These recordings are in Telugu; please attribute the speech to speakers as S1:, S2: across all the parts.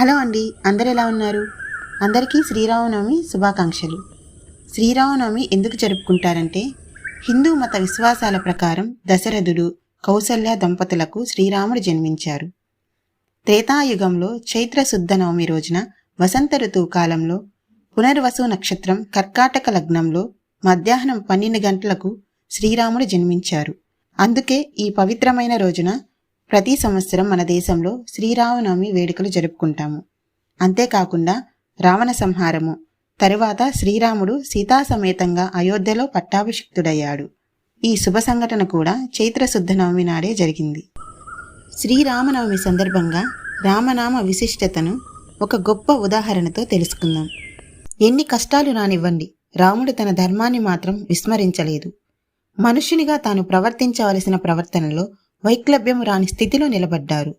S1: హలో అండి అందరు ఎలా ఉన్నారు? అందరికీ శ్రీరామనవమి శుభాకాంక్షలు. శ్రీరామనవమి ఎందుకు జరుపుకుంటారంటే హిందూ మత విశ్వాసాల ప్రకారం దశరథుడు కౌసల్య దంపతులకు శ్రీరాముడు జన్మించారు. త్రేతాయుగంలో చైత్రశుద్ధ నవమి రోజున వసంత ఋతువు కాలంలో పునర్వసు నక్షత్రం కర్కాటక లగ్నంలో మధ్యాహ్నం పన్నెండు గంటలకు శ్రీరాముడు జన్మించారు. అందుకే ఈ పవిత్రమైన రోజున ప్రతి సంవత్సరం మన దేశంలో శ్రీరామనవమి వేడుకలు జరుపుకుంటాము. అంతేకాకుండా రావణ సంహారము తరువాత శ్రీరాముడు సీతాసమేతంగా అయోధ్యలో పట్టాభిషిక్తుడయ్యాడు. ఈ శుభ సంఘటన కూడా చైత్ర శుద్ధ నవమి నాడే జరిగింది. శ్రీరామనవమి సందర్భంగా రామనామ విశిష్టతను ఒక గొప్ప ఉదాహరణతో తెలుసుకుందాం. ఎన్ని కష్టాలు రానివ్వండి రాముడు తన ధర్మాన్ని మాత్రం విస్మరించలేదు. మనుష్యునిగా తాను ప్రవర్తించవలసిన ప్రవర్తనలో వైక్లభ్యం రాని స్థితిలో నిలబడ్డారు.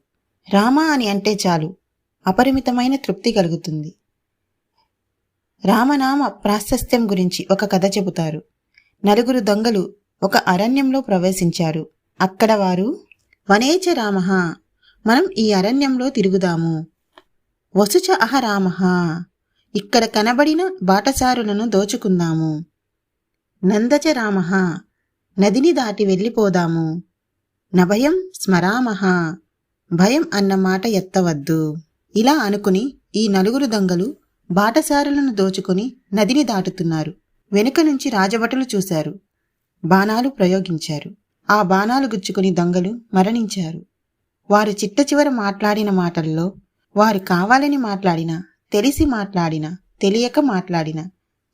S1: రామ అని అంటే చాలు అపరిమితమైన తృప్తి కలుగుతుంది. రామనామ ప్రాశస్త్యం గురించి ఒక కథ చెబుతారు. నలుగురు దొంగలు ఒక అరణ్యంలో ప్రవేశించారు. అక్కడ వారు వనేచ రామ మనం ఈ అరణ్యంలో తిరుగుదాము. వసుచ అహ రామ ఇక్కడ కనబడిన బాటసారులను దోచుకుందాము. నందచ రామ నదిని దాటి వెళ్ళిపోదాము. నభయం స్మరామహ భయం అన్న మాట ఎత్తవద్దు. ఇలా అనుకుని ఈ నలుగురు దొంగలు బాటసారులను దోచుకుని నదిని దాటుతున్నారు. వెనుక నుంచి రాజభటులు చూశారు. బాణాలు ప్రయోగించారు. ఆ బాణాలు గుచ్చుకుని దొంగలు మరణించారు. వారు చిట్ట చివర మాట్లాడిన మాటల్లో వారు కావాలని మాట్లాడిన తెలిసి మాట్లాడిన తెలియక మాట్లాడిన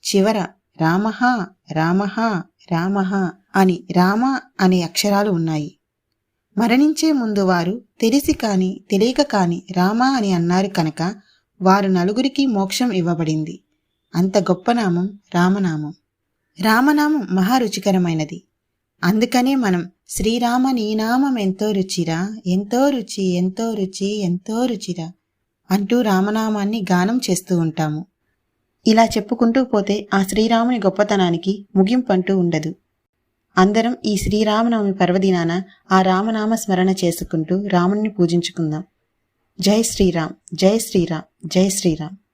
S1: చివర రామహ రామహ రామహ అని రామ అనే అక్షరాలు ఉన్నాయి. మరణించే ముందు వారు తెలిసి కాని తెలియక కాని రామా అని అన్నారు కనుక వారు నలుగురికి మోక్షం ఇవ్వబడింది. అంత గొప్ప నామం రామనామం. రామనామం మహా రుచికరమైనది. అందుకనే మనం శ్రీరామ నీ నామం ఎంతో రుచిరా ఎంతో రుచి ఎంతో రుచి ఎంతో రుచిరా అంటూ రామనామాన్ని గానం చేస్తూ ఉంటాము. ఇలా చెప్పుకుంటూ పోతే ఆ శ్రీరాముని గొప్పతనానికి ముగింపంటూ ఉండదు. అందరం ఈ శ్రీరామనవమి పర్వదినాన ఆ రామనామ స్మరణ చేసుకుంటూ రాముణ్ణి పూజించుకుందాం. జై శ్రీరామ్ జై శ్రీరామ్ జై శ్రీరామ్.